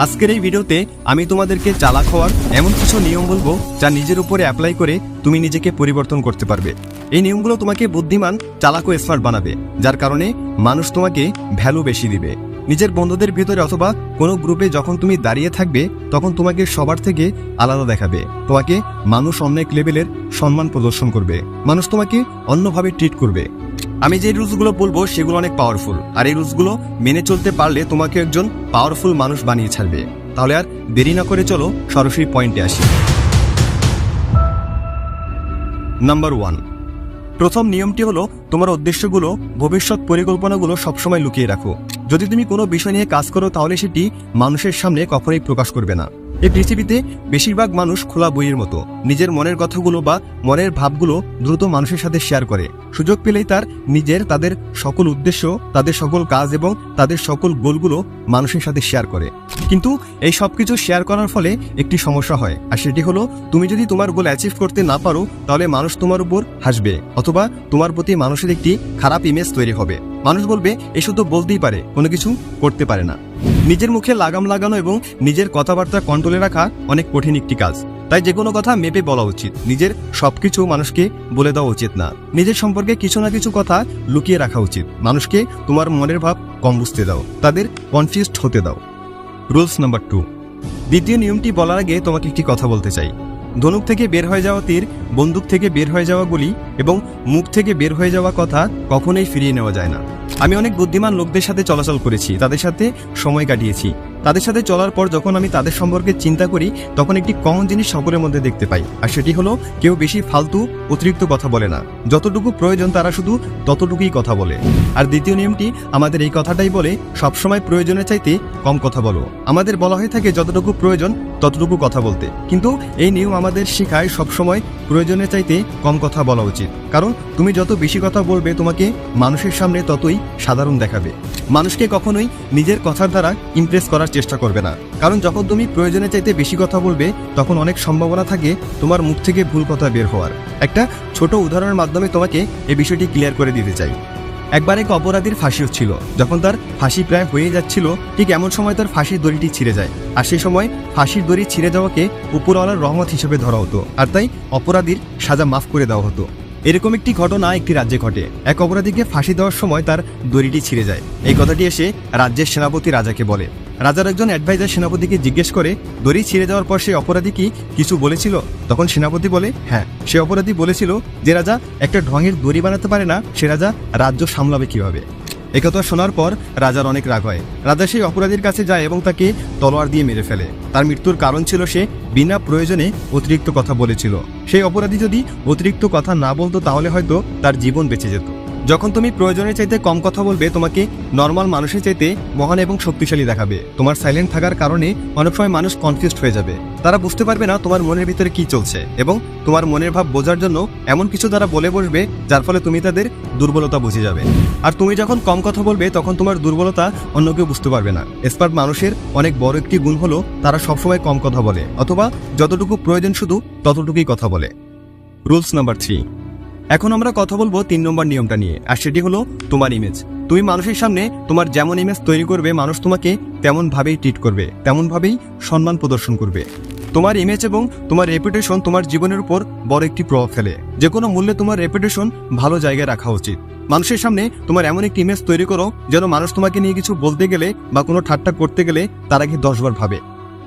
আজকের এই ভিডিওতে আমি তোমাদেরকে চালাক হওয়ার এমন কিছু নিয়ম বলব যা নিজের উপরে অ্যাপ্লাই করে তুমি নিজেকে পরিবর্তন করতে পারবে। এই নিয়মগুলো তোমাকে বুদ্ধিমান, চালাক ও স্মার্ট বানাবে, যার কারণে মানুষ তোমাকে ভ্যালু বেশি দিবে। নিজের বন্ধুদের ভিতরে অথবা কোনো গ্রুপে যখন তুমি দাঁড়িয়ে থাকবে, তখন তোমাকে সবার থেকে আলাদা দেখাবে। তোমাকে মানুষ অনেক লেভেলের সম্মান প্রদর্শন করবে। মানুষ তোমাকে অন্যভাবে ট্রিট করবে। আমি যে রুলসগুলো বলব সেগুলো অনেক পাওয়ারফুল আর এই রুলসগুলো মেনে চলতে পারলে তোমাকে একজন পাওয়ারফুল মানুষ বানিয়ে ছাড়বে। তাহলে আর দেরি না করে চলো সরাসরি পয়েন্টে আসি। নাম্বার ওয়ান প্রথম নিয়মটি হলো তোমার উদ্দেশ্যগুলো, ভবিষ্যৎ পরিকল্পনাগুলো সবসময় লুকিয়ে রাখো। যদি তুমি কোনো বিষয় নিয়ে কাজ করো তাহলে সেটি মানুষের সামনে কখনোই প্রকাশ করবে না। এই পৃথিবীতে বেশিরভাগ মানুষ খোলা বইয়ের মতো। নিজের মনের কথাগুলো বা মনের ভাবগুলো দ্রুত মানুষের সাথে শেয়ার করে। সুযোগ পেলেই তার নিজের, তাদের সকল উদ্দেশ্য, তাদের সকল কাজ এবং তাদের সকল গোলগুলো মানুষের সাথে শেয়ার করে। কিন্তু এই সব কিছু শেয়ার করার ফলে একটি সমস্যা হয়, আর সেটি হলো তুমি যদি তোমার গোল অ্যাচিভ করতে না পারো, তাহলে মানুষ তোমার উপর হাসবে, অথবা তোমার প্রতি মানুষের একটি খারাপ ইমেজ তৈরি হবে। মানুষ বলবে, এ শুধু বলতেই পারে, কোনো কিছু করতে পারে না। নিজের মুখে লাগাম লাগানো এবং নিজের কথাবার্তা কন্ট্রোলে রাখা অনেক কঠিন একটি কাজ। তাই যে কোনো কথা মেপে বলা উচিত। নিজের সবকিছু মানুষকে বলে দেওয়া উচিত না। নিজের সম্পর্কে কিছু না কিছু কথা লুকিয়ে রাখা উচিত। মানুষকে তোমার মনের ভাব কম বুঝতে দাও। তাদের কনফিউজড হতে দাও। রুলস নাম্বার টু দ্বিতীয় নিয়মটি বলার আগে তোমাকে একটি কথা বলতে চাই। ধনুক থেকে বের হয়ে যাওয়া তীর, বন্দুক থেকে বের হয়ে যাওয়া গুলি এবং মুখ থেকে বের হয়ে যাওয়া কথা কখনোই ফিরিয়ে নেওয়া যায় না। আমি অনেক বুদ্ধিমান লোকদের সাথে চলাচল করেছি, তাদের সাথে সময় কাটিয়েছি। তাদের সাথে চলার পর যখন আমি তাদের সম্পর্কে চিন্তা করি, তখন একটি কমন জিনিস সকলের মধ্যে দেখতে পাই, আর সেটি হলো কেউ বেশি ফালতু, অতিরিক্ত কথা বলে না। যতটুকু প্রয়োজন তারা শুধু ততটুকুই কথা বলে। আর দ্বিতীয় নিয়মটি আমাদের এই কথাটাই বলে, সবসময় প্রয়োজনের চাইতে কম কথা বলো। আমাদের বলা হয়ে থাকে, যতটুকু প্রয়োজন, ততটুকু কথা বলতে। কিন্তু এই নিয়ম আমাদের শেখায় সবসময় প্রয়োজনের চাইতে কম কথা বলা উচিত। কারণ তুমি যত বেশি কথা বলবে তোমাকে মানুষের সামনে ততই সাধারণ দেখাবে। মানুষকে কখনোই নিজের কথার দ্বারা ইমপ্রেস করার চেষ্টা করবে না। কারণ যখন তুমি প্রয়োজনের চাইতে বেশি কথা বলবে, তখন অনেক সম্ভাবনা থাকে তোমার মুখ থেকে ভুল কথা বের হওয়ার। একটা ছোট উদাহরণের মাধ্যমে তোমাকে এই বিষয়টি ক্লিয়ার করে দিতে চাই। একবার এক অপরাধীর ফাঁসি হচ্ছিল। যখন তার ফাঁসি প্রায় হয়ে যাচ্ছিল, ঠিক এমন সময় তার ফাঁসির দড়িটি ছিঁড়ে যায়। আর সেই সময় ফাঁসির দড়ি ছিঁড়ে যাওয়াকে উপরওয়ালার রহমত হিসেবে ধরা হতো। আর তাই অপরাধীর সাজা মাফ করে দেওয়া হতো। এরকম একটি ঘটনা একটি রাজ্যে ঘটে। এক অপরাধীকে ফাঁসি দেওয়ার সময় তার দড়িটি ছিঁড়ে যায়। এই কথাটি এসে রাজ্যের সেনাপতি রাজাকে বলে। রাজার একজন অ্যাডভাইজার সেনাপতিকে জিজ্ঞেস করে, দড়ি ছিঁড়ে যাওয়ার পর সে অপরাধী কি কিছু বলেছিল? তখন সেনাপতি বলে হ্যাঁ সে অপরাধী বলেছিল যে রাজা একটা ঢঙের দড়ি বানাতে পারে না, সে রাজা রাজ্য সামলাবে কীভাবে? একথা শোনার পর রাজার অনেক রাগ হয়। রাজা সেই অপরাধীর কাছে যায় এবং তাকে তলোয়ার দিয়ে মেরে ফেলে। তার মৃত্যুর কারণ ছিল সে বিনা প্রয়োজনে অতিরিক্ত কথা বলেছিল। সেই অপরাধী যদি অতিরিক্ত কথা না বলতো তাহলে হয়তো তার জীবন বেঁচে যেত। যখন তুমি প্রয়োজনের চাইতে কম কথা বলবে, তোমাকে নর্মাল মানুষের চাইতে মহান এবং শক্তিশালী দেখাবে। তোমার সাইলেন্ট থাকার কারণে অনেক সময় মানুষ কনফিউজড হয়ে যাবে। তারা বুঝতে পারবে না তোমার মনের ভিতরে কি চলছে এবং তোমার মনের ভাব বোঝার জন্য এমন কিছু তারা বলে বসবে, যার ফলে তুমি তাদের দুর্বলতা বুঝে যাবে। আর তুমি যখন কম কথা বলবে, তখন তোমার দুর্বলতা অন্য কেউ বুঝতে পারবে না। এক্সপার্ট মানুষের অনেক বড় একটি গুণ হলো, তারা সবসময় কম কথা বলে, অথবা যতটুকু প্রয়োজন শুধু ততটুকুই কথা বলে। রুলস নাম্বার থ্রি এখন আমরা কথা বলব তিন নম্বর নিয়মটা নিয়ে, আর সেটি হলো তোমার ইমেজ তুমি মানুষের সামনে তোমার যেমন ইমেজ তৈরি করবে, মানুষ তোমাকে তেমন ভাবেই ট্রিট করবে তেমন ভাবেই সম্মান প্রদর্শন করবে। তোমার ইমেজ এবং তোমার রেপুটেশন তোমার জীবনের উপর বড় একটি প্রভাব ফেলে। যে কোনো মূল্যে তোমার রেপুটেশন ভালো জায়গায় রাখা উচিত। মানুষের সামনে তোমার এমন একটি ইমেজ তৈরি করো, যেন মানুষ তোমাকে নিয়ে কিছু বলতে গেলে বা কোনো ঠাট্টা করতে গেলে তার আগে দশবার ভাবে।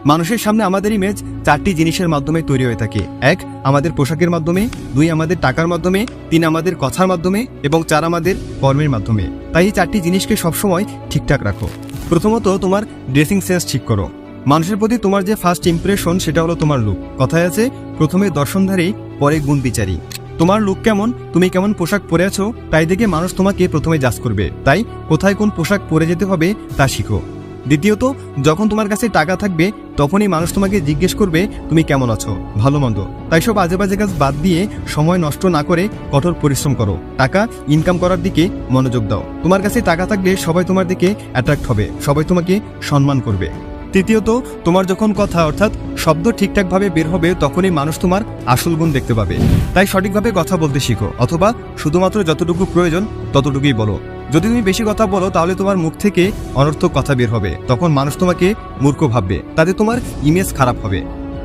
মানুষের সামনে আমাদের ইমেজ চারটি জিনিসের মাধ্যমে তৈরি হয়ে থাকে। এক, আমাদের পোশাকের মাধ্যমে, দুই, আমাদের টাকার মাধ্যমে, তিন, আমাদের কথার মাধ্যমে এবং চার, আমাদের কর্মের মাধ্যমে। তাই এই চারটি জিনিসকে সবসময় ঠিকঠাক রাখো। প্রথমত, তোমার ড্রেসিং সেন্স ঠিক করো। মানুষের প্রতি তোমার যে ফার্স্ট ইমপ্রেশন সেটা হলো তোমার লুক কথায় আছে, প্রথমে দর্শনধারী, পরে গুণ বিচারী। তোমার লুক কেমন, তুমি কেমন পোশাক পরে আছো, তাই দেখে মানুষ তোমাকে প্রথমে জাজ করবে। তাই, কোথায় কোন পোশাক পরে যেতে হবে, তা শিখো। দ্বিতীয়ত, যখন তোমার কাছে টাকা থাকবে তখনই মানুষ তোমাকে জিজ্ঞেস করবে, তুমি কেমন আছো? ভালো মন্দ। তাই সব আজে বাজে কাজ বাদ দিয়ে সময় নষ্ট না করে কঠোর পরিশ্রম করো। টাকা ইনকাম করার দিকে মনোযোগ দাও। তোমার কাছে টাকা থাকলে সবাই তোমার দিকে অ্যাট্রাক্ট হবে, সবাই তোমাকে সম্মান করবে। তৃতীয়ত, তোমার যখন কথা, অর্থাৎ শব্দ ঠিকঠাকভাবে বের হবে, তখনই মানুষ তোমার আসল গুণ দেখতে পাবে। তাই সঠিকভাবে কথা বলতে শিখো, অথবা শুধুমাত্র যতটুকু প্রয়োজন ততটুকুই বলো। যদি তুমি বেশি কথা বলো, তাহলে তোমার মুখ থেকে অনর্থক কথা বের হবে। তখন মানুষ তোমাকে মূর্খ ভাববে। তাতে তোমার ইমেজ খারাপ হবে।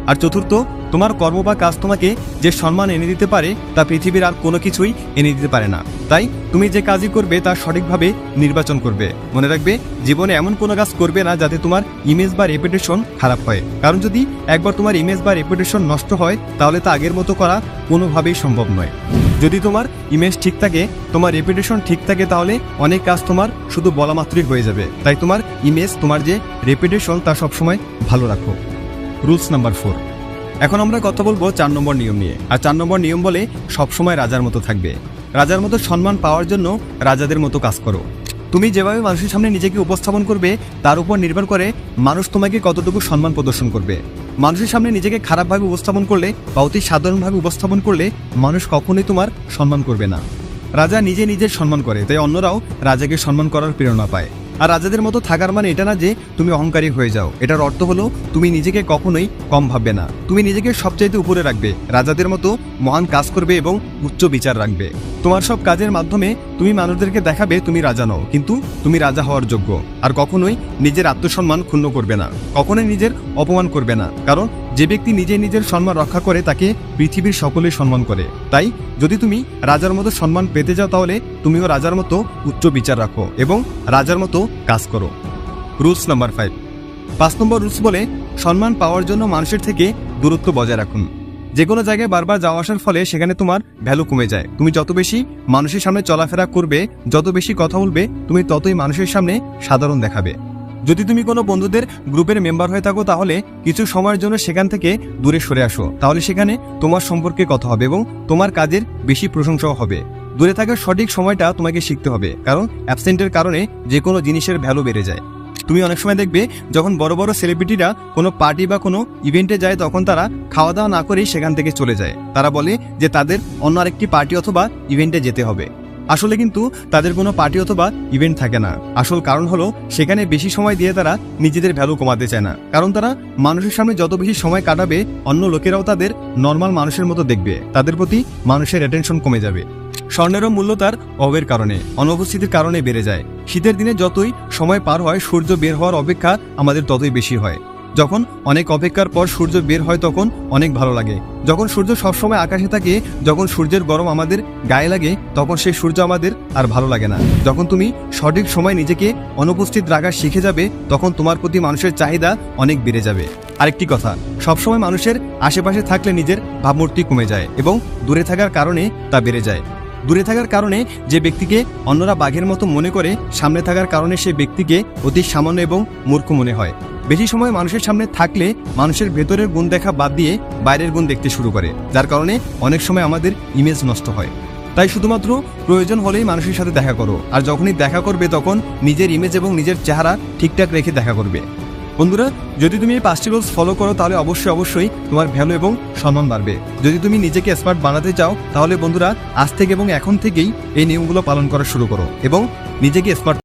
আর চতুর্থ, তোমার কর্ম বা কাজ তোমাকে যে সম্মান এনে দিতে পারে, তা পৃথিবীর আর কোনো কিছুই এনে দিতে পারে না। তাই তুমি যে কাজই করবে, তা সঠিকভাবে নির্বাচন করবে। মনে রাখবে, জীবনে এমন কোনো কাজ করবে না, যাতে তোমার ইমেজ বা রেপুটেশন খারাপ হয়। কারণ যদি একবার তোমার ইমেজ বা রেপুটেশন নষ্ট হয়, তাহলে তা আগের মতো করা কোনোভাবেই সম্ভব নয়। যদি তোমার ইমেজ ঠিক থাকে, তোমার রেপুটেশন ঠিক থাকে তাহলে অনেক কাজ তোমার শুধু বলা মাত্রই হয়ে যাবে। তাই তোমার ইমেজ তোমার যে রেপুটেশন তা সবসময় ভালো রাখো। রুলস নাম্বার ফোর এখন আমরা কথা বলব চার নম্বর নিয়ম নিয়ে। আর চার নম্বর নিয়ম বলে সবসময় রাজার মতো থাকবে। রাজার মতো সম্মান পাওয়ার জন্য রাজাদের মতো কাজ করো। তুমি যেভাবে মানুষের সামনে নিজেকে উপস্থাপন করবে, তার উপর নির্ভর করে মানুষ তোমাকে কতটুকু সম্মান প্রদর্শন করবে। মানুষের সামনে নিজেকে খারাপভাবে উপস্থাপন করলে বা অতি সাধারণভাবে উপস্থাপন করলে মানুষ কখনোই তোমার সম্মান করবে না। রাজা নিজে নিজের সম্মান করে, তাই অন্যরাও রাজাকে সম্মান করার প্রেরণা পায়। আর রাজাদের মতো থাকার মানে এটা না যে তুমি অহংকারী হয়ে যাও। এটার অর্থ হলো, তুমি নিজেকে কখনোই কম ভাববে না। তুমি নিজেকে সবচাইতে উপরে রাখবে, রাজাদের মতো মহান কাজ করবে এবং উচ্চ বিচার রাখবে। তোমার সব কাজের মাধ্যমে তুমি মানুষদেরকে দেখাবে তুমি রাজা নও, কিন্তু তুমি রাজা হওয়ার যোগ্য। আর কখনোই নিজের আত্মসম্মান ক্ষুণ্ণ করবে না। কখনোই নিজের অপমান করবে না। কারণ যে ব্যক্তি নিজে নিজের সম্মান রক্ষা করে, তাকে পৃথিবীর সকলেই সম্মান করে। তাই যদি তুমি রাজার মতো সম্মান পেতে যাও, তাহলে তুমিও রাজার মতো উচ্চ বিচার রাখো এবং রাজার মতো কাজ করো। রুলস নাম্বার ফাইভ পাঁচ নম্বর রুলস বলে সম্মান পাওয়ার জন্য মানুষের থেকে দূরত্ব বজায় রাখুন। যে কোনো জায়গায় বারবার যাওয়া আসার ফলে সেখানে তোমার ভ্যালু কমে যায়। তুমি যত বেশি মানুষের সামনে চলাফেরা করবে, যত বেশি কথা বলবে, তুমি ততই মানুষের সামনে সাধারণ দেখাবে। যদি তুমি কোনো বন্ধুদের গ্রুপের মেম্বার হয়ে থাকো, তাহলে কিছু সময়ের জন্য সেখান থেকে দূরে সরে আসো। তাহলে সেখানে তোমার সম্পর্কে কথা হবে এবং তোমার কাজের বেশি প্রশংসাও হবে। দূরে থাকার সঠিক সময়টা তোমাকে শিখতে হবে, কারণ অ্যাবসেন্টের কারণে যে কোনো জিনিসের ভ্যালু বেড়ে যায়। তুমি অনেক সময় দেখবে যখন বড় বড় সেলিব্রিটিরা কোনো পার্টি বা কোনো ইভেন্টে যায়, তখন তারা খাওয়া দাওয়া না করেই সেখান থেকে চলে যায়। তারা বলে যে তাদের অন্য আরেকটি পার্টি অথবা ইভেন্টে যেতে হবে। আসলে কিন্তু তাদের কোনো পার্টি অথবা ইভেন্ট থাকে না। আসল কারণ হলো সেখানে বেশি সময় দিয়ে তারা নিজেদের ভ্যালু কমাতে চায় না। কারণ তারা মানুষের সামনে যত বেশি সময় কাটাবে, অন্য লোকেরাও তাদের নর্মাল মানুষের মতো দেখবে। তাদের প্রতি মানুষের অ্যাটেনশন কমে যাবে। স্বর্ণেরও মূল্য তার অবের কারণে, অনুপস্থিতির কারণে বেড়ে যায়। শীতের দিনে যতই সময় পার হয়, সূর্য বের হওয়ার অপেক্ষা আমাদের ততই বেশি হয়। যখন অনেক অপেক্ষার পর সূর্য বের হয়, তখন অনেক ভালো লাগে। যখন সূর্য সবসময় আকাশে থাকে, যখন সূর্যের গরম আমাদের গায়ে লাগে, তখন সেই সূর্য আমাদের আর ভালো লাগে না। যখন তুমি সঠিক সময় নিজেকে অনুপস্থিত রাখা শিখে যাবে, তখন তোমার প্রতি মানুষের চাহিদা অনেক বেড়ে যাবে। আরেকটি কথা, সবসময় মানুষের আশেপাশে থাকলে নিজের ভাবমূর্তি কমে যায় এবং দূরে থাকার কারণে তা বেড়ে যায়। দূরে থাকার কারণে যে ব্যক্তিকে অন্যরা বাঘের মতো মনে করে, সামনে থাকার কারণে সে ব্যক্তিকে অতি সামান্য এবং মূর্খ মনে হয়। বেশি সময় মানুষের সামনে থাকলে মানুষের ভেতরের গুণ দেখা বাদ দিয়ে বাইরের গুণ দেখতে শুরু করে, যার কারণে অনেক সময় আমাদের ইমেজ নষ্ট হয়। তাই শুধুমাত্র প্রয়োজন হলেই মানুষের সাথে দেখা করো, আর যখনই দেখা করবে তখন নিজের ইমেজ এবং নিজের চেহারা ঠিকঠাক রেখে দেখা করবে। বন্ধুরা, যদি তুমি এই পাঁচটি রুলস ফলো করো, তাহলে অবশ্যই অবশ্যই তোমার ভ্যালু এবং সম্মান বাড়বে। যদি তুমি নিজেকে স্মার্ট বানাতে চাও, তাহলে বন্ধুরা, আজ থেকে এবং এখন থেকেই এই নিয়মগুলো পালন করা শুরু করো এবং নিজেকে স্মার্ট